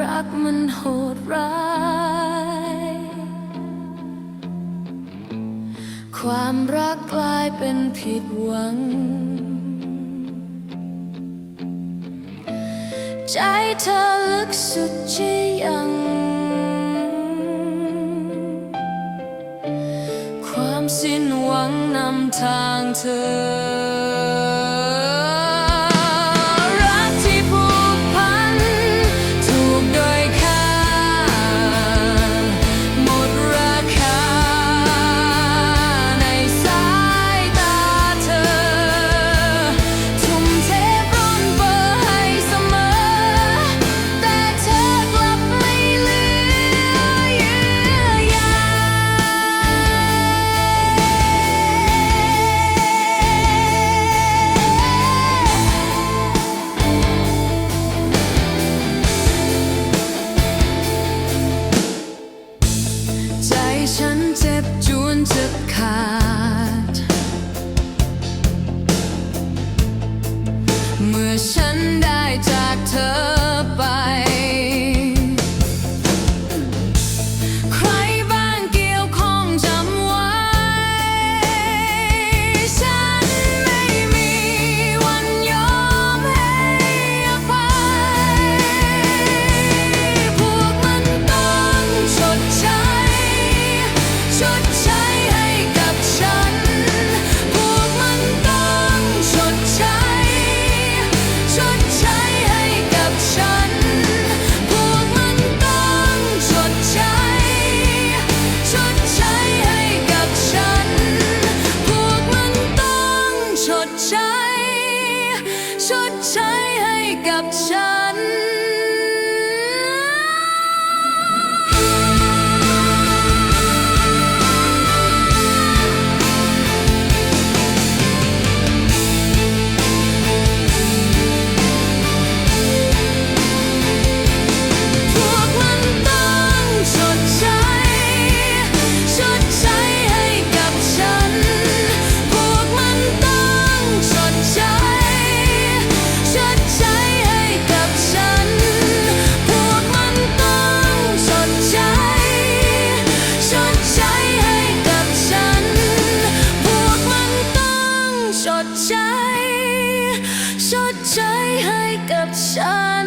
รักมันโหดร้าย ความรักกลายเป็นผิดหวัง ใจเธอลึกสุดใช่ยัง ความสิ้นหวังนำทางเธอ เจ็บจวนจะขาด เมื่อฉันได้จากเธอ กับฉัน